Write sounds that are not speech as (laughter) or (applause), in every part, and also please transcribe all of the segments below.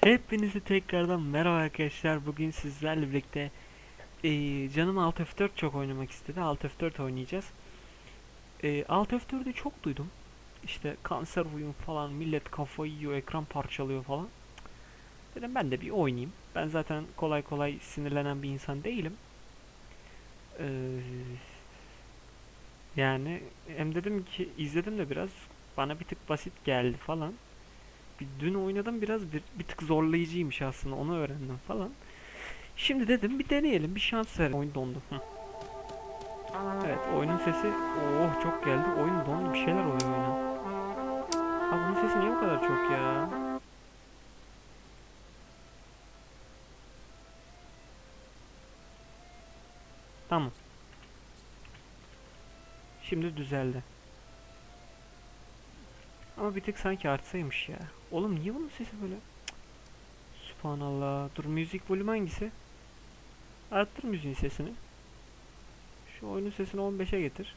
Hepinize tekrardan merhaba arkadaşlar. Bugün sizlerle birlikte eee, canım Alt F4 çok oynamak istedi. Alt F4 oynayacağız. Eee Alt F4'ü çok duydum. İşte kanser oyun falan, millet kafayı yiyor, ekran parçalıyor falan. Dedim ben de bir oynayayım. Ben zaten kolay kolay sinirlenen bir insan değilim. Eee, yani hem dedim ki izledim de biraz bana bir tık basit geldi falan. Dün oynadım biraz bir, bir tık zorlayıcıymış aslında onu öğrendim falan. Şimdi dedim bir deneyelim bir şans verelim. Oyun dondu. Evet oyunun sesi oh çok geldi. Oyun dondu bir şeyler oluyor oyuna. Ha bunun sesi niye bu kadar çok ya? Tamam. Şimdi düzeldi. Ama bir tık sanki artsaymış ya. Oğlum niye bunun sesi böyle? Cık. Subhanallah. Dur müzik volümü hangisi? Arttır müziğin sesini. Şu oyunun sesini 15'e getir.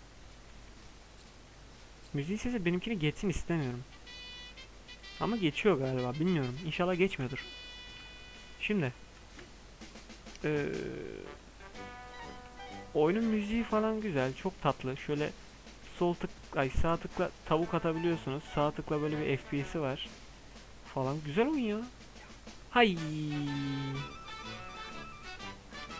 Müziğin sesi benimkini geçsin istemiyorum. Ama geçiyor galiba. Bilmiyorum. İnşallah geçmiyordur. Şimdi. Eee oyunun müziği falan güzel. Çok tatlı. Şöyle sol tık ay sağ tıkla tavuk atabiliyorsunuz. Sağ tıkla böyle bir FPS'i var. Falan güzel oyun ya. Hay.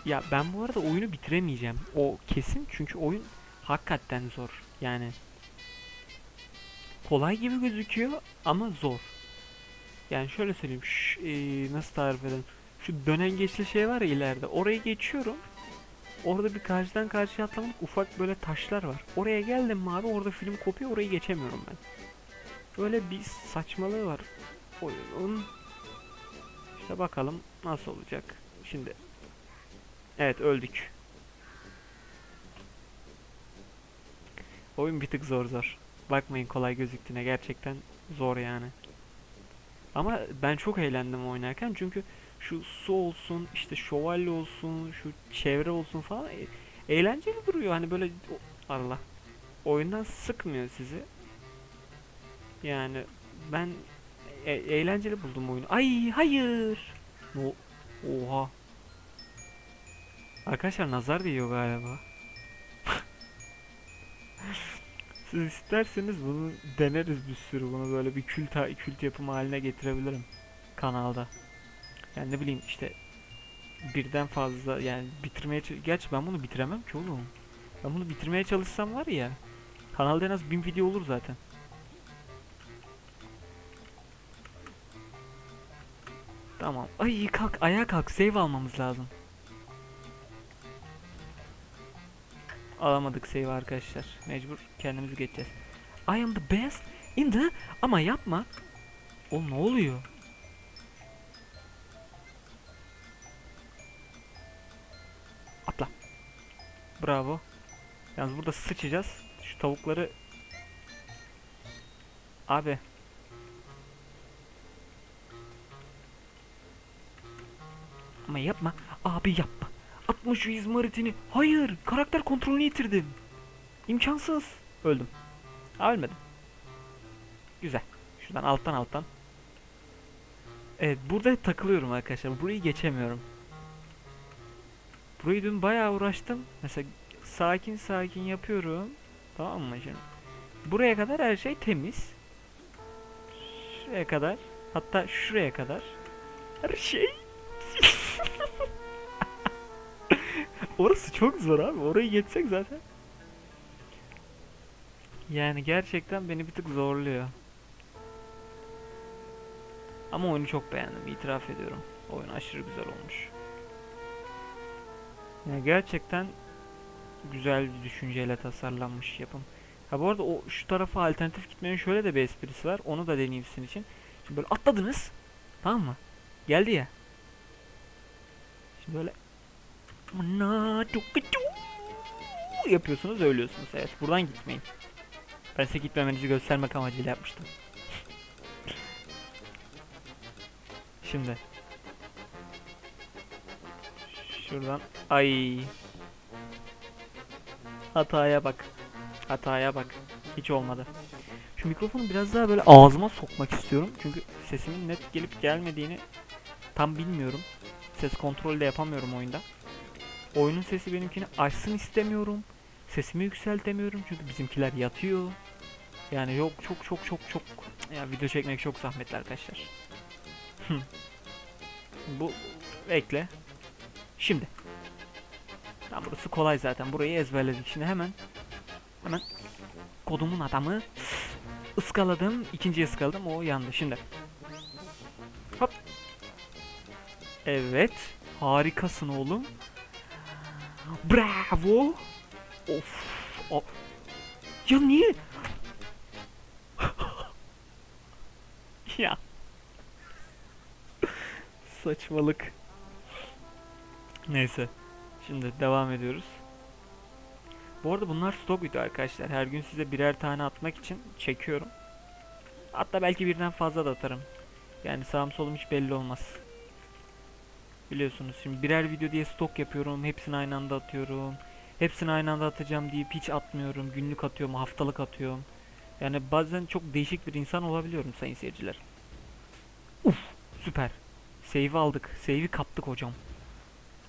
Ya ben bu arada oyunu bitiremeyeceğim. O kesin çünkü oyun hakikaten zor. Yani kolay gibi gözüküyor ama zor. Yani şöyle söyleyeyim. Ş- eee, nasıl tarif edelim? Şu dönen geçli şey var ya ileride. Orayı geçiyorum. Orada bir karşıdan karşıya atlamalık ufak böyle taşlar var. Oraya geldim mi abi orada film kopuyor orayı geçemiyorum ben. Böyle bir saçmalığı var oyunun. İşte bakalım nasıl olacak. Şimdi. Evet öldük. Oyun bir tık zor zor. Bakmayın kolay gözüktüğüne gerçekten zor yani. Ama ben çok eğlendim oynarken çünkü şu su olsun, işte şövalye olsun, şu çevre olsun falan e- eğlenceli duruyor. Hani böyle Allah oyundan sıkmıyor sizi. Yani ben e- eğlenceli buldum oyunu. Ay hayır. No. Oha. Arkadaşlar nazar değiyor galiba. (laughs) Siz isterseniz bunu deneriz bir sürü. Bunu böyle bir kült, kült yapım haline getirebilirim kanalda. Yani ne bileyim işte birden fazla yani bitirmeye ç- Gerçi ben bunu bitiremem ki oğlum. Ben bunu bitirmeye çalışsam var ya kanalda en az bin video olur zaten. Tamam. Ay kalk ayağa kalk save almamız lazım. Alamadık save arkadaşlar. Mecbur kendimizi geçeceğiz. I am the best in the ama yapma. O ne oluyor? Bravo. Yalnız burada sıçacağız. Şu tavukları Abi. Ama yapma. Abi yapma. Atma şu izmaritini. Hayır. Karakter kontrolünü yitirdim. İmkansız. Öldüm. Aa, ölmedim. Güzel. Şuradan alttan alttan. Evet burada takılıyorum arkadaşlar. Burayı geçemiyorum. Burayı dün bayağı uğraştım. Mesela sakin sakin yapıyorum. Tamam mı şimdi? Buraya kadar her şey temiz. Şuraya kadar. Hatta şuraya kadar. Her şey. (laughs) Orası çok zor abi. Orayı geçsek zaten. Yani gerçekten beni bir tık zorluyor. Ama oyunu çok beğendim. itiraf ediyorum. Oyun aşırı güzel olmuş. Yani gerçekten güzel bir düşünceyle tasarlanmış yapım. Ha bu arada o şu tarafa alternatif gitmenin şöyle de bir esprisi var. Onu da deneyeyim sizin için. Şimdi böyle atladınız. Tamam mı? Geldi ya. Şimdi böyle yapıyorsunuz ölüyorsunuz. Evet buradan gitmeyin. Ben size gitmemenizi göstermek amacıyla yapmıştım. (laughs) Şimdi. Şuradan. Ay. Hataya bak. Hataya bak. Hiç olmadı. Şu mikrofonu biraz daha böyle ağzıma sokmak istiyorum. Çünkü sesimin net gelip gelmediğini Tam bilmiyorum. Ses kontrolü de yapamıyorum oyunda. Oyunun sesi benimkini açsın istemiyorum. Sesimi yükseltemiyorum çünkü bizimkiler yatıyor. Yani yok çok çok çok çok ya video çekmek çok zahmetli arkadaşlar. (laughs) Bu bekle. Şimdi. Tamam burası kolay zaten. Burayı ezberledik. Şimdi hemen hemen kodumun adamı ıskaladım. İkinciyi ıskaladım. O yandı. Şimdi. Hop. Evet. Harikasın oğlum. Bravo. Of. o- Ya niye? (laughs) ya. Saçmalık. Neyse. Şimdi devam ediyoruz. Bu arada bunlar stok video arkadaşlar. Her gün size birer tane atmak için çekiyorum. Hatta belki birden fazla da atarım. Yani sağım solum hiç belli olmaz. Biliyorsunuz şimdi birer video diye stok yapıyorum. Hepsini aynı anda atıyorum. Hepsini aynı anda atacağım deyip hiç atmıyorum. Günlük atıyorum, haftalık atıyorum. Yani bazen çok değişik bir insan olabiliyorum sayın seyirciler. Uf, süper. Save'i aldık. Save'i kaptık hocam.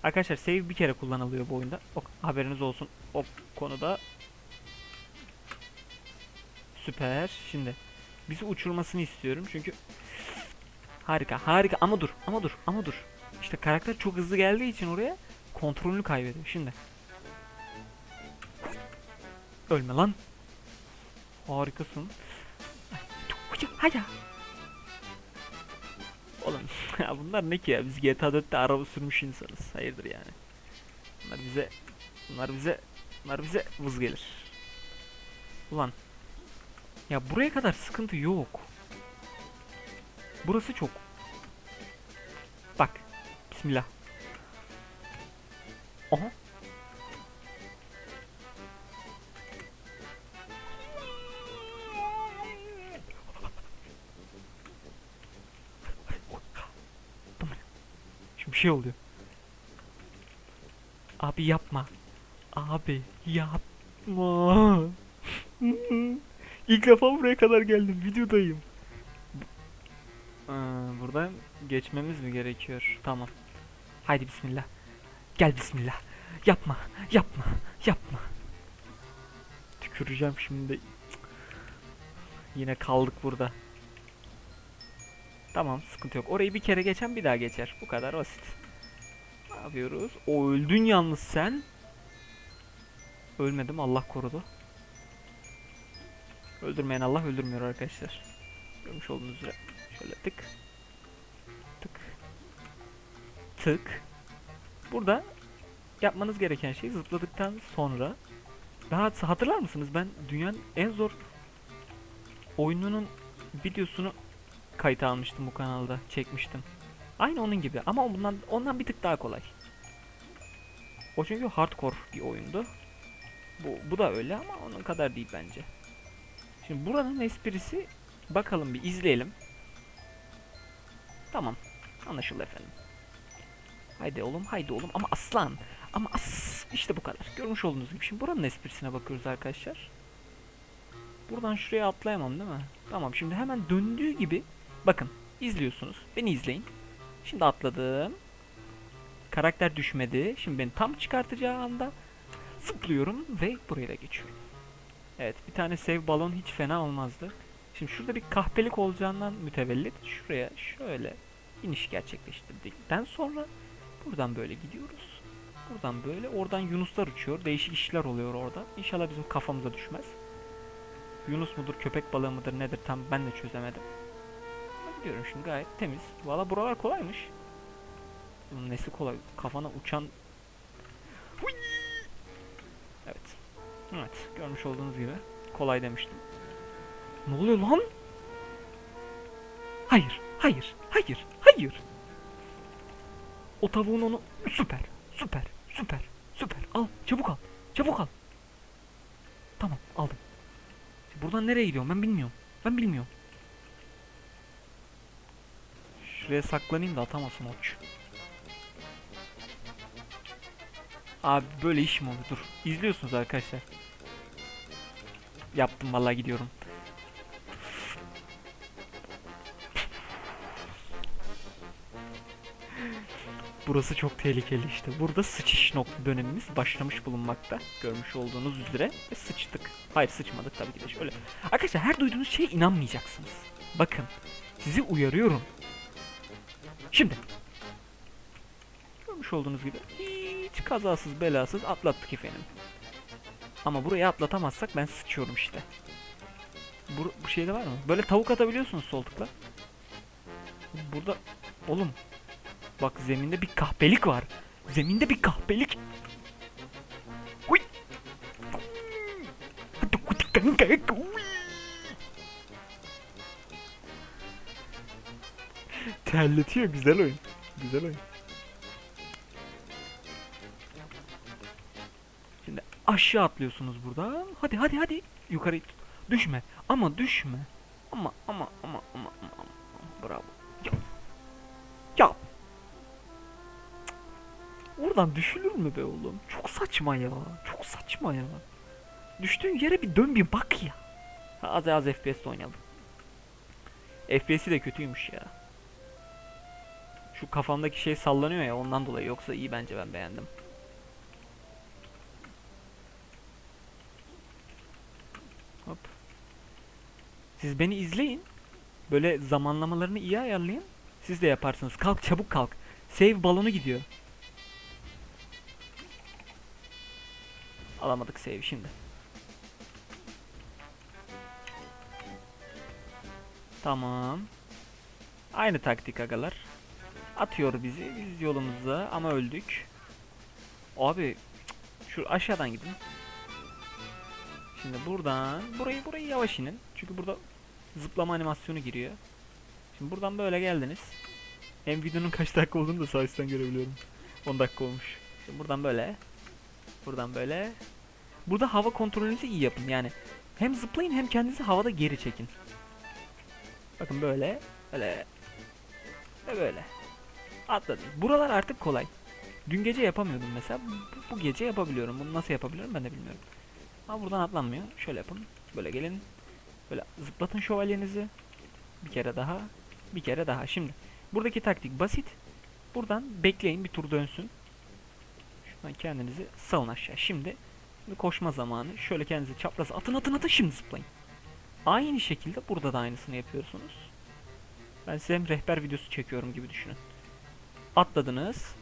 Arkadaşlar save bir kere kullanılıyor bu oyunda. O, haberiniz olsun o konuda. Süper. Şimdi bizi uçurmasını istiyorum çünkü harika harika ama dur ama dur ama dur. İşte karakter çok hızlı geldiği için oraya kontrolünü kaybediyor. Şimdi ölme lan. Harikasın. Hadi. Oğlum (laughs) ya bunlar ne ki ya? Biz GTA 4'te araba sürmüş insanız. Hayırdır yani. Bunlar bize bunlar bize bunlar bize vız gelir. Ulan ya buraya kadar sıkıntı yok. Burası çok. Bak. Bismillah. Aha. Şey oluyor. Abi yapma. Abi yapma. (laughs) İlk defa buraya kadar geldim. Videodayım. Ee, buradan geçmemiz mi gerekiyor? Tamam. Haydi bismillah. Gel bismillah. Yapma. Yapma. Yapma. Tüküreceğim şimdi. Cık. Yine kaldık burada. Tamam sıkıntı yok. Orayı bir kere geçen bir daha geçer. Bu kadar basit. Ne yapıyoruz? O öldün yalnız sen. Ölmedim Allah korudu. Öldürmeyen Allah öldürmüyor arkadaşlar. Görmüş olduğunuz üzere. Şöyle tık. Tık. Tık. Burada yapmanız gereken şey zıpladıktan sonra daha hatırlar mısınız ben dünyanın en zor oyununun videosunu kayıt almıştım bu kanalda çekmiştim. Aynı onun gibi ama bundan ondan bir tık daha kolay. O çünkü hardcore bir oyundu. Bu, bu da öyle ama onun kadar değil bence. Şimdi buranın esprisi bakalım bir izleyelim. Tamam. Anlaşıldı efendim. Haydi oğlum haydi oğlum ama aslan. Ama as işte bu kadar. Görmüş olduğunuz gibi. Şimdi buranın esprisine bakıyoruz arkadaşlar. Buradan şuraya atlayamam değil mi? Tamam şimdi hemen döndüğü gibi bakın izliyorsunuz. Beni izleyin. Şimdi atladım. Karakter düşmedi. Şimdi beni tam çıkartacağı anda zıplıyorum ve buraya da geçiyorum. Evet bir tane save balon hiç fena olmazdı. Şimdi şurada bir kahpelik olacağından mütevellit şuraya şöyle iniş gerçekleştirdikten sonra buradan böyle gidiyoruz. Buradan böyle oradan yunuslar uçuyor. Değişik işler oluyor orada. İnşallah bizim kafamıza düşmez. Yunus mudur köpek balığı mıdır nedir tam ben de çözemedim. Ben Gidiyorum şimdi gayet temiz. Valla buralar kolaymış. Bunun nesi kolay? Kafana uçan... Evet. Evet. Görmüş olduğunuz gibi. Kolay demiştim. Ne oluyor lan? Hayır. Hayır. Hayır. Hayır. O tavuğun onu... Süper. Süper. Süper. Süper. Al. Çabuk al. Çabuk al. Tamam. Aldım. Buradan nereye gidiyorum ben bilmiyorum. Ben bilmiyorum. Şuraya saklanayım da atamasın oç. Abi böyle iş mi olur? Dur. İzliyorsunuz arkadaşlar. Yaptım vallahi gidiyorum. burası çok tehlikeli işte. Burada sıçış nokta dönemimiz başlamış bulunmakta. Görmüş olduğunuz üzere ve sıçtık. Hayır sıçmadık tabii ki de şöyle. Arkadaşlar her duyduğunuz şeye inanmayacaksınız. Bakın sizi uyarıyorum. Şimdi görmüş olduğunuz gibi hiç kazasız belasız atlattık efendim. Ama burayı atlatamazsak ben sıçıyorum işte. Bu, bu şeyde var mı? Böyle tavuk atabiliyorsunuz sol tıkla. Burada oğlum bak zeminde bir kahpelik var. Zeminde bir kahpelik. Huy. Terletiyor güzel oyun. Güzel oyun. Şimdi aşağı atlıyorsunuz buradan. Hadi hadi hadi. Yukarı tut. Düşme. Ama düşme. Ama ama ama ama ama. ama. Bravo. Ya. Ya. Cık. Oradan düşülür mü be oğlum? Çok saçma ya. Çok saçma ya. Düştüğün yere bir dön bir bak ya. Az az FPS'te oynayalım. FPS'i de kötüymüş ya. Şu kafamdaki şey sallanıyor ya ondan dolayı yoksa iyi bence ben beğendim. Hop. Siz beni izleyin. Böyle zamanlamalarını iyi ayarlayın. Siz de yaparsınız. Kalk çabuk kalk. Save balonu gidiyor. Alamadık save şimdi. Tamam. Aynı taktik agalar. Atıyor bizi. Biz yolumuzda ama öldük. Abi şu aşağıdan gidin. Şimdi buradan burayı burayı yavaş inin. Çünkü burada zıplama animasyonu giriyor. Şimdi buradan böyle geldiniz. Hem videonun kaç dakika olduğunu da sağ üstten görebiliyorum. 10 dakika olmuş. Şimdi buradan böyle. Buradan böyle. Burada hava kontrolünüzü iyi yapın yani. Hem zıplayın hem kendinizi havada geri çekin. Bakın böyle. Böyle. Ve böyle. Atladım. Buralar artık kolay. Dün gece yapamıyordum mesela. Bu, bu gece yapabiliyorum. Bunu nasıl yapabilirim ben de bilmiyorum. Ama buradan atlanmıyor. Şöyle yapın. Böyle gelin. Böyle zıplatın şövalyenizi. Bir kere daha. Bir kere daha. Şimdi buradaki taktik basit. Buradan bekleyin bir tur dönsün. Şuradan kendinizi salın aşağı. Şimdi, şimdi koşma zamanı. Şöyle kendinizi çapraz atın atın atın şimdi zıplayın. Aynı şekilde burada da aynısını yapıyorsunuz. Ben size hem rehber videosu çekiyorum gibi düşünün. Atladınız.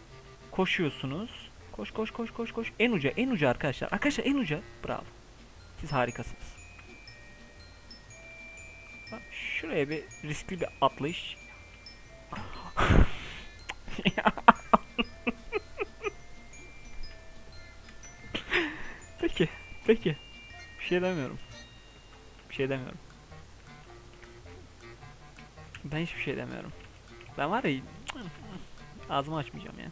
Koşuyorsunuz. Koş koş koş koş koş. En uca en uca arkadaşlar. Arkadaşlar en uca. Bravo. Siz harikasınız. Şuraya bir riskli bir atlayış. (laughs) peki. Peki. Bir şey demiyorum. Bir şey demiyorum. Ben hiçbir şey demiyorum. Ben var ya ağzımı açmayacağım yani.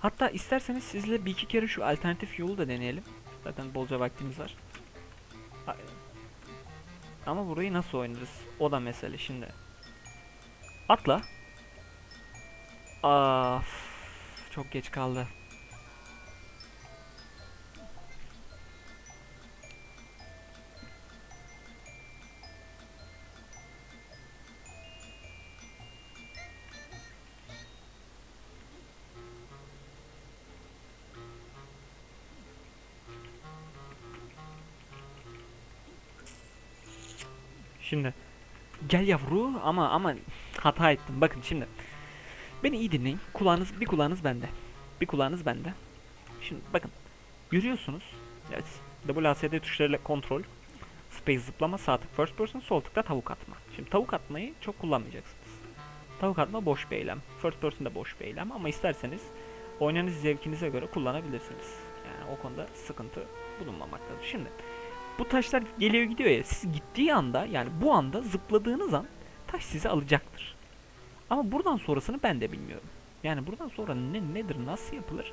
Hatta isterseniz sizle bir iki kere şu alternatif yolu da deneyelim. Zaten bolca vaktimiz var. Ha- Ama burayı nasıl oynarız? O da mesele şimdi. Atla. Af, çok geç kaldı. Şimdi gel yavru ama ama hata ettim. Bakın şimdi. Beni iyi dinleyin. Kulağınız bir kulağınız bende. Bir kulağınız bende. Şimdi bakın. Yürüyorsunuz. Evet. WASD tuşlarıyla kontrol. Space zıplama, sağ tık first person, sol tıkta tavuk atma. Şimdi tavuk atmayı çok kullanmayacaksınız. Tavuk atma boş bir eylem. First person da boş bir eylem ama isterseniz oynanış zevkinize göre kullanabilirsiniz. Yani o konuda sıkıntı bulunmamaktadır. Şimdi bu taşlar geliyor gidiyor ya siz gittiği anda yani bu anda zıpladığınız an taş sizi alacaktır. Ama buradan sonrasını ben de bilmiyorum. Yani buradan sonra ne nedir nasıl yapılır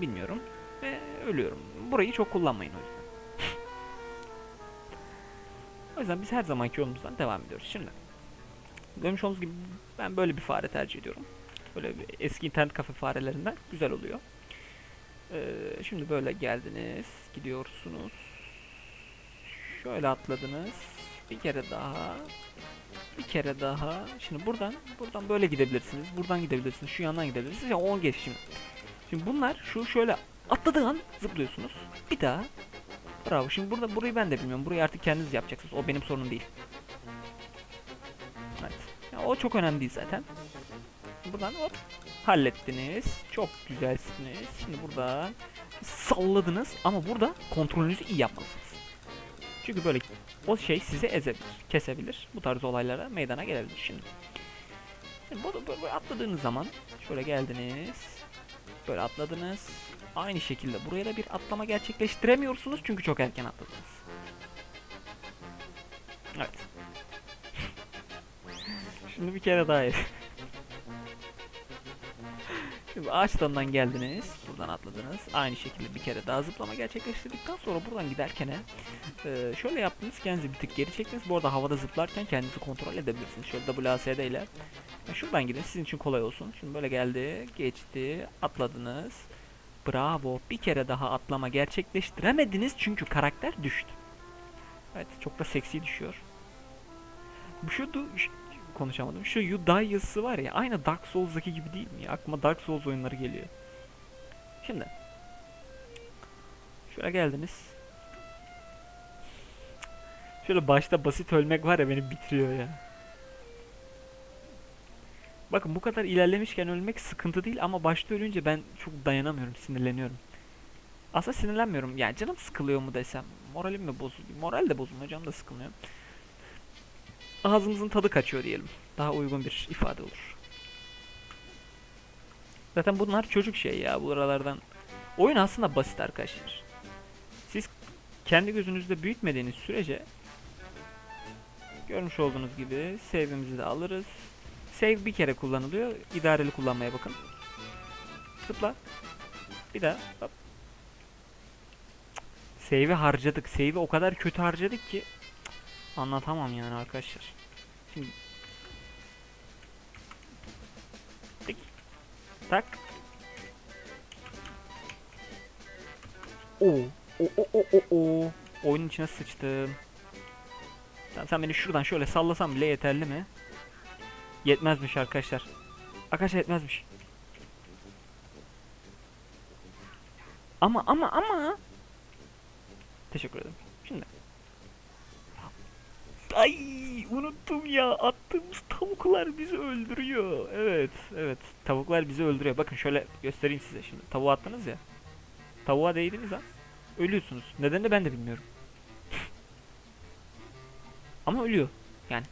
bilmiyorum ve ölüyorum. Burayı çok kullanmayın o yüzden. o yüzden biz her zamanki yolumuzdan devam ediyoruz. Şimdi görmüş olduğunuz gibi ben böyle bir fare tercih ediyorum. Böyle bir eski internet kafe farelerinden güzel oluyor. Ee, şimdi böyle geldiniz, gidiyorsunuz. Şöyle atladınız. Bir kere daha. Bir kere daha. Şimdi buradan buradan böyle gidebilirsiniz. Buradan gidebilirsiniz. Şu yandan gidebilirsiniz. Ya 10 geç şimdi. Bunlar şu şöyle atladığı an zıplıyorsunuz. Bir daha. Bravo. Şimdi burada burayı ben de bilmiyorum. Burayı artık kendiniz yapacaksınız. O benim sorunum değil. Evet. Ya o çok önemli değil zaten. Buradan hop hallettiniz. Çok güzelsiniz. Şimdi buradan salladınız ama burada kontrolünüzü iyi yapmalısınız. Çünkü böyle o şey sizi ezebilir, kesebilir. Bu tarz olaylara meydana gelebilir şimdi. Şimdi burada böyle atladığınız zaman şöyle geldiniz. Böyle atladınız. Aynı şekilde buraya da bir atlama gerçekleştiremiyorsunuz çünkü çok erken atladınız. Evet. (laughs) Şimdi bir kere daha Şimdi ağaç dalından geldiniz. Buradan atladınız. Aynı şekilde bir kere daha zıplama gerçekleştirdikten sonra buradan giderken e, şöyle yaptınız. Kendinizi bir tık geri çektiniz. Bu arada havada zıplarken kendinizi kontrol edebilirsiniz. Şöyle WASD ile. Ya şuradan gidin. Sizin için kolay olsun. Şimdi böyle geldi. Geçti. Atladınız. Bravo. Bir kere daha atlama gerçekleştiremediniz. Çünkü karakter düştü. Evet. Çok da seksi düşüyor. Şu konuşamadım. Şu You Die yazısı var ya aynı Dark Souls'daki gibi değil mi? Aklıma Dark Souls oyunları geliyor. Şimdi şöyle geldiniz. Şöyle başta basit ölmek var ya beni bitiriyor ya. Bakın bu kadar ilerlemişken ölmek sıkıntı değil ama başta ölünce ben çok dayanamıyorum, sinirleniyorum. Aslında sinirlenmiyorum. Yani canım sıkılıyor mu desem. Moralim mi bozuluyor? Moral de bozulmuyor, canım da sıkılmıyor. Ağzımızın tadı kaçıyor diyelim. Daha uygun bir ifade olur. Zaten bunlar çocuk şey ya bu aralardan. Oyun aslında basit arkadaşlar. Siz kendi gözünüzde büyütmediğiniz sürece görmüş olduğunuz gibi save'imizi de alırız. Save bir kere kullanılıyor. İdareli kullanmaya bakın. Tıkla. Bir daha. Hop. Save'i harcadık. Save'i o kadar kötü harcadık ki Anlatamam yani arkadaşlar. Şimdi Tik. Tak. Oo. O o o o o. Oyunun içine sıçtım. Tamam sen beni şuradan şöyle sallasan bile yeterli mi? Yetmezmiş arkadaşlar. Arkadaşlar yetmezmiş. Ama ama ama. Teşekkür ederim. Şimdi Ay unuttum ya attığımız tavuklar bizi öldürüyor. Evet evet tavuklar bizi öldürüyor. Bakın şöyle göstereyim size şimdi. Tavuğa attınız ya. Tavuğa değdiniz ha. Ölüyorsunuz. Nedenini ben de bilmiyorum. (laughs) Ama ölüyor. Yani.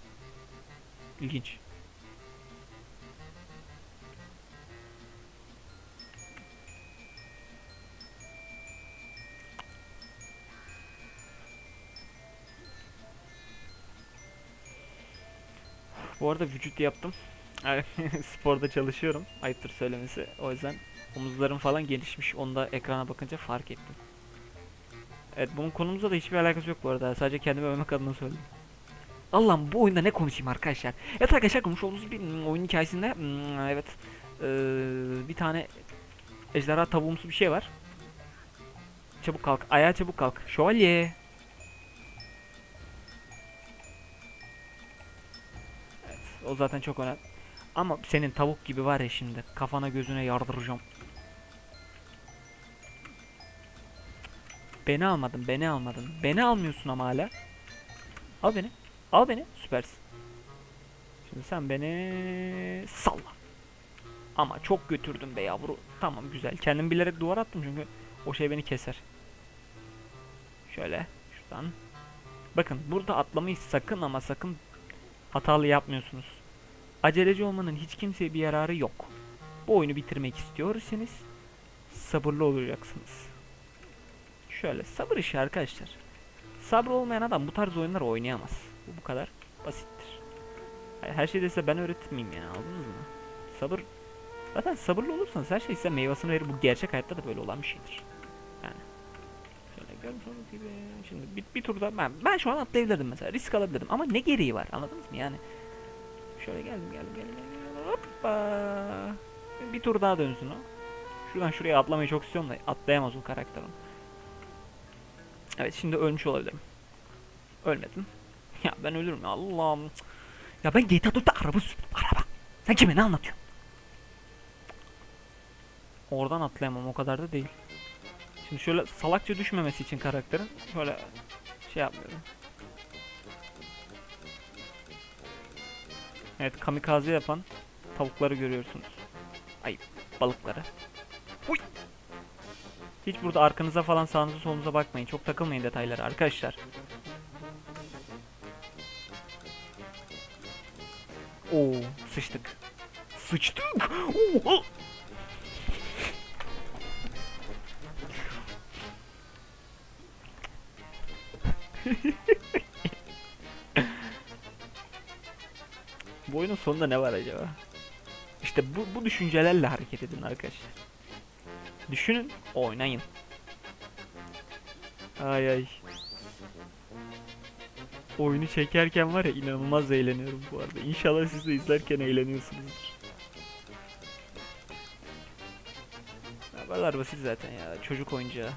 İlginç. Bu arada vücut yaptım. (laughs) Sporda çalışıyorum. Ayıptır söylemesi. O yüzden omuzlarım falan gelişmiş. Onu da ekrana bakınca fark ettim. Evet bunun konumuzla da hiçbir alakası yok bu arada. Sadece kendimi övmek adına söyledim. Allah'ım bu oyunda ne konuşayım arkadaşlar? Evet arkadaşlar konuşmuş olduğunuz bir mm, oyun hikayesinde mm, evet bir tane ejderha tavuğumsu bir şey var. Çabuk kalk. Ayağa çabuk kalk. Şövalye. O zaten çok önemli. Ama senin tavuk gibi var ya şimdi. Kafana gözüne yardıracağım. Beni almadın, beni almadın. Beni almıyorsun ama hala. Al beni. Al beni. Süpersin. Şimdi sen beni salla. Ama çok götürdün be yavru. Tamam güzel. Kendim bilerek duvar attım çünkü o şey beni keser. Şöyle şuradan. Bakın burada atlamayı sakın ama sakın hatalı yapmıyorsunuz. Aceleci olmanın hiç kimseye bir yararı yok. Bu oyunu bitirmek istiyorsanız sabırlı olacaksınız. Şöyle sabır işi arkadaşlar. Sabrı olmayan adam bu tarz oyunları oynayamaz. Bu bu kadar basittir. Her şeyi de size ben öğretmeyeyim yani anladınız mı? Sabır Zaten sabırlı olursanız her şey size meyvasını verir. Bu gerçek hayatta da böyle olan bir şeydir. Yani. Şöyle görmüş gibi. Şimdi bir, bir turda ben ben şu an atlayabilirdim mesela. Risk alabilirdim ama ne gereği var anladınız mı? Yani şöyle geldim geldim geldim. Hoppa. Bir tur daha dönsün o. Şuradan şuraya atlamayı çok istiyorum da atlayamaz o karakterim. Evet şimdi ölmüş olabilirim. Ölmedim. (laughs) Ya ben ölürüm ya Allah'ım. Ya ben GTA 4'te araba sürdüm. Araba. Sen kime ne anlatıyorsun? Oradan atlayamam o kadar da değil. Şimdi şöyle salakça düşmemesi için karakterin şöyle şey yapmıyorum. Evet kamikaze yapan tavukları görüyorsunuz. Ay balıkları. Huy! Hiç burada arkanıza falan sağınıza solunuza bakmayın. Çok takılmayın detaylara arkadaşlar. Oo sıçtık. Sıçtık. Oo, (laughs) oyunun sonunda ne var acaba? İşte bu, bu düşüncelerle hareket edin arkadaşlar. Düşünün, oynayın. Ay ay. Oyunu çekerken var ya inanılmaz eğleniyorum bu arada. İnşallah siz de izlerken eğleniyorsunuzdur. Haberler basit zaten ya. Çocuk oyuncağı.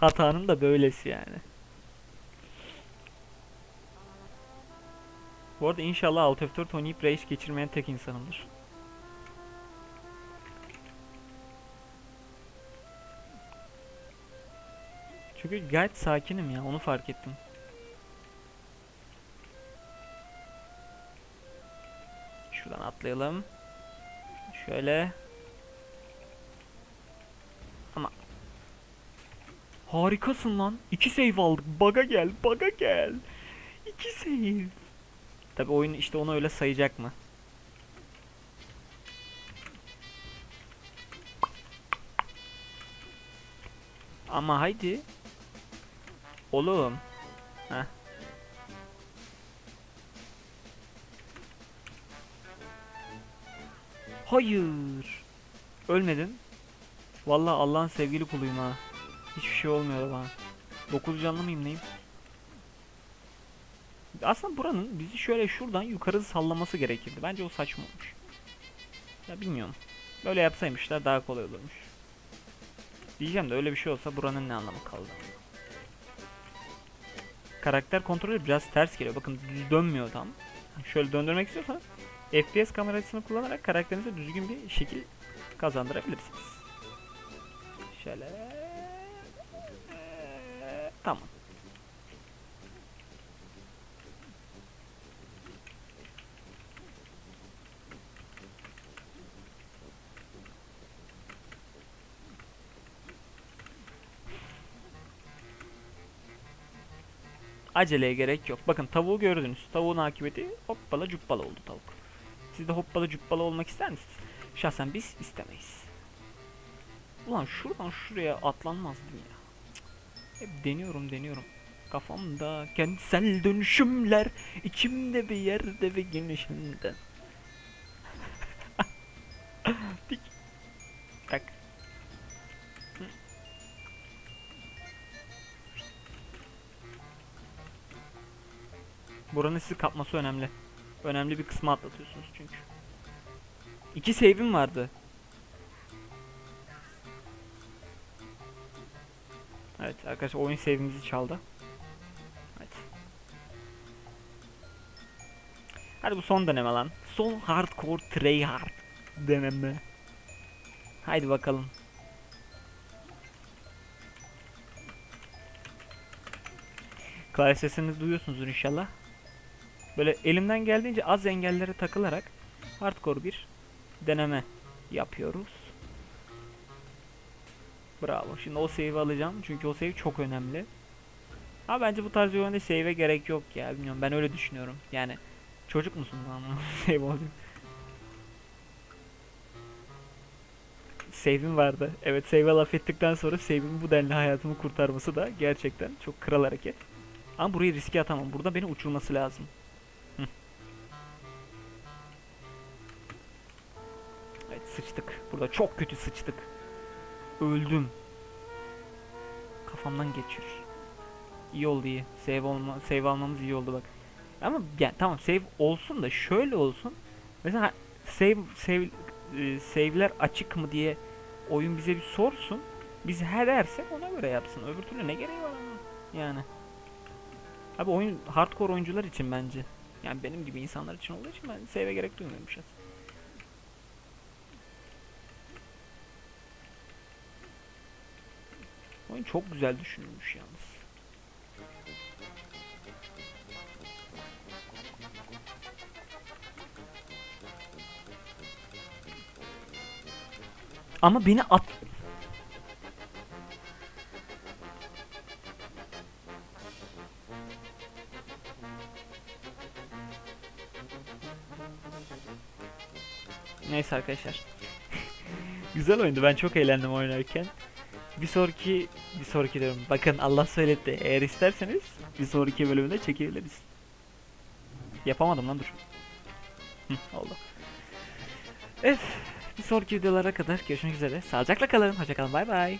Hatanın da böylesi yani. Bu arada inşallah Alt F4 oynayıp rage geçirmeyen tek insanımdır. Çünkü gayet sakinim ya onu fark ettim. Şuradan atlayalım. Şöyle. Harikasın lan. İki save aldık. Baga gel, baga gel. İki save. Tabi oyun işte onu öyle sayacak mı? Ama haydi. Oğlum. Heh. Hayır. Ölmedin. Vallahi Allah'ın sevgili kuluyum ha. Hiçbir şey olmuyor bana. 9 canlı mıyım neyim? Aslında buranın bizi şöyle şuradan yukarı sallaması gerekirdi. Bence o saçma olmuş. Ya bilmiyorum. Böyle yapsaymışlar daha kolay olurmuş. Diyeceğim de öyle bir şey olsa buranın ne anlamı kaldı? Karakter kontrolü biraz ters geliyor. Bakın düz dönmüyor tam. Şöyle döndürmek istiyorsanız FPS kamerasını kullanarak karakterinize düzgün bir şekil kazandırabilirsiniz. Şöyle. Tamam. Aceleye gerek yok. Bakın tavuğu gördünüz. Tavuğun akıbeti hoppala cuppala oldu tavuk. Siz de hoppala cuppala olmak ister misiniz? Şahsen biz istemeyiz. Ulan şuradan şuraya atlanmazdım ya. Hep deniyorum deniyorum. Kafamda kentsel dönüşümler içimde bir yerde bir gün içimde. (laughs) Dik. Tak. Buranın sizi kapması önemli. Önemli bir kısmı atlatıyorsunuz çünkü. İki save'im vardı. Evet arkadaşlar oyun save'imizi çaldı. Evet. Hadi bu son deneme lan. Son hardcore tryhard deneme. Haydi bakalım. Klavye sesini duyuyorsunuzdur inşallah. Böyle elimden geldiğince az engellere takılarak hardcore bir deneme yapıyoruz. Bravo. Şimdi o save'i alacağım. Çünkü o save çok önemli. Ama bence bu tarz bir oyunda save'e gerek yok ya. Bilmiyorum ben öyle düşünüyorum. Yani çocuk musun lan (laughs) save olacak. Save'im vardı. Evet save'e laf ettikten sonra save'in bu denli hayatımı kurtarması da gerçekten çok kral hareket. Ama burayı riske atamam. Burada beni uçurması lazım. Evet sıçtık. Burada çok kötü sıçtık. Öldüm. Kafamdan geçiyor. İyi oldu iyi. Save olma save almamız iyi oldu bak. Ama yani tamam save olsun da şöyle olsun. Mesela save save e, save'ler açık mı diye oyun bize bir sorsun. Biz her dersek ona göre yapsın. Öbür türlü ne gereği var ama. Yani. Abi oyun hardcore oyuncular için bence. Yani benim gibi insanlar için olduğu için ben save'e gerek duymuyorum şahsen. Oyun çok güzel düşünülmüş yalnız. Ama beni at... Neyse arkadaşlar. (laughs) Güzel oyundu. Ben çok eğlendim oynarken. Bir sonraki bir sonraki diyorum. Bakın Allah söyletti. Eğer isterseniz bir sonraki bölümde çekebiliriz. Yapamadım lan dur. Hı, oldu. Evet. Bir sonraki videolara kadar görüşmek üzere. Sağlıcakla kalın. Hoşçakalın. Bay bay.